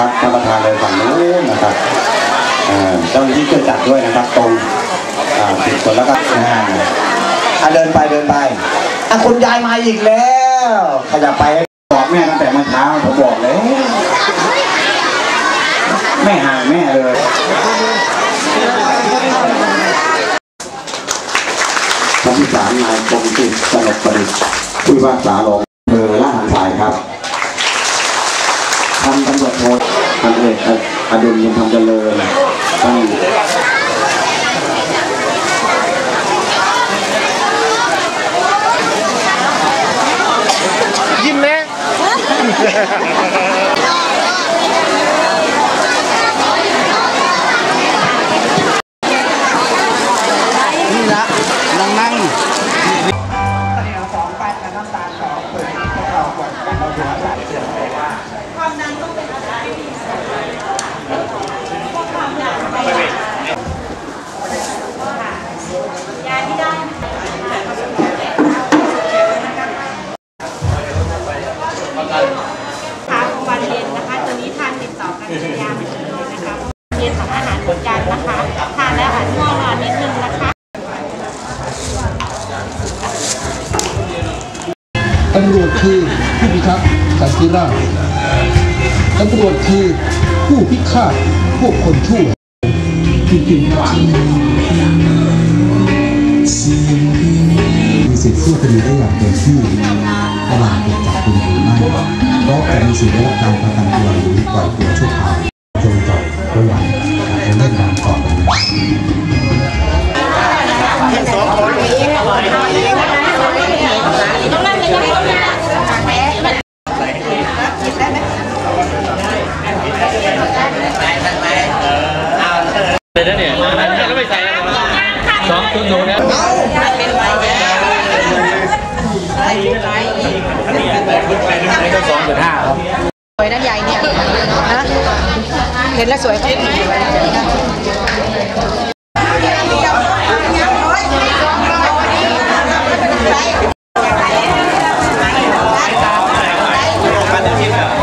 นะครับท่านประธานเลยฝั่งนู้นนะครับเจ้าหน้าที่ช่วยจัดด้วยนะครับ ตรงสิบคนแล้วก็อ่าเดินไปเดินไปอะคุณยายมาอีกแล้ว ขยับไปบอกแม่ตั้งแต่เมื่อเช้าผมบอกเลยแม่ห่างแม่เลยท่านที่สามนายกรมจิตสนบประดิษฐ์ผู้พิพากษาลงเบอร์ละหันสายครับ พันตำรวจโทพันเอกอดุลยินทำเจริญท่านยิ้มแม่ ตำรวจคือผู้พิทักษ์สันติราษฎร์ตำรวจคือผู้พิฆาตพวกคนชั่วจริงๆครับมีสิทธิ์สู้คดีได้อย่างเต็มที่ตลาดถูกจับกุมหรือไม่เพราะมีสิทธิ์ได้รับการประกันตัวหรือปล่อยตัวชั่วคราว เลยนะเนี่ยแล้วไม่ใส่สองตัวหนูนะต้องสองจุดห้าครับสวยนะยายเนี่ยนะเห็นแล้วสวยใช่ ไหม